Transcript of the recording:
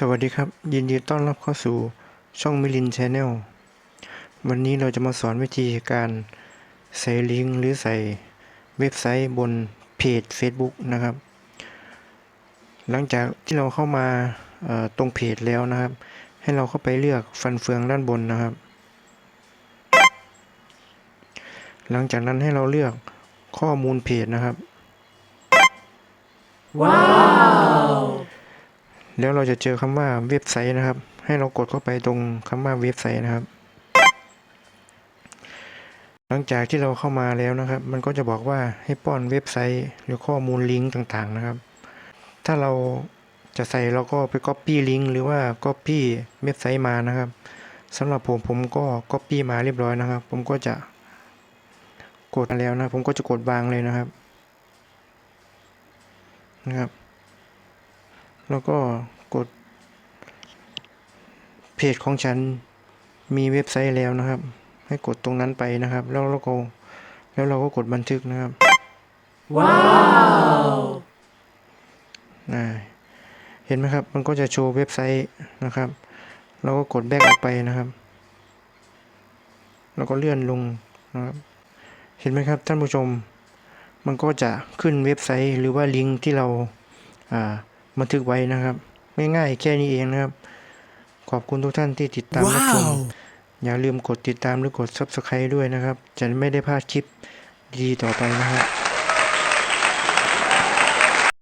สวัสดีครับ ยินดีต้อนรับเข้าสู่ช่องมิลินชาแนลวันนี้เราจะมาสอนวิธีการใส่ลิงก์หรือใส่เว็บไซต์บนเพจ Facebook นะครับ หลังจากที่เราเข้ามาตรงเพจแล้วนะครับ ให้เราเข้าไปเลือกฟันเฟืองด้านบนนะครับ หลังจากนั้นให้เราเลือกข้อมูลเพจนะครับว้า แล้วเราจะเจอคำว่าเว็บไซต์นะครับ ให้เรากดเข้าไปตรงคำว่าเว็บไซต์นะครับ หลังจากที่เราเข้ามาแล้วนะครับ มันก็จะบอกว่าให้ป้อนเว็บไซต์หรือข้อมูลลิงก์ต่างๆนะครับ ถ้าเราจะใส่เราก็ไป Copy ลิงก์หรือว่า Copy เว็บไซต์มานะครับสำหรับผมผมก็ Copy มาเรียบร้อยนะครับ ผมก็จะกดแล้วนะ ผมก็จะกดวางเลยนะครับนะครับ แล้วก็ กด เพจของฉันมีเว็บไซต์แล้วนะครับ ให้กดตรงนั้นไปนะครับ แล้วเราก็แล้วเราก็กดบันทึกนะครับ ว้าวเห็นไหมครับ มันก็จะโชว์เว็บไซต์นะครับ เราก็กดแบ็กออกไปนะครับแล้วก็เลื่อนลงนะครับ เห็นไหมครับท่านผู้ชม มันก็จะขึ้นเว็บไซต์หรือว่าลิงก์ที่เราอ่าบันทึกไว้นะครับ ง่ายๆแค่นี้เองนะครับ ขอบคุณทุกท่านที่ติดตามรับชมอย่าลืมกดติดตามหรือกด Subscribe ด้วยนะครับ จะไม่ได้พลาดคลิปดีๆต่อไปนะครับ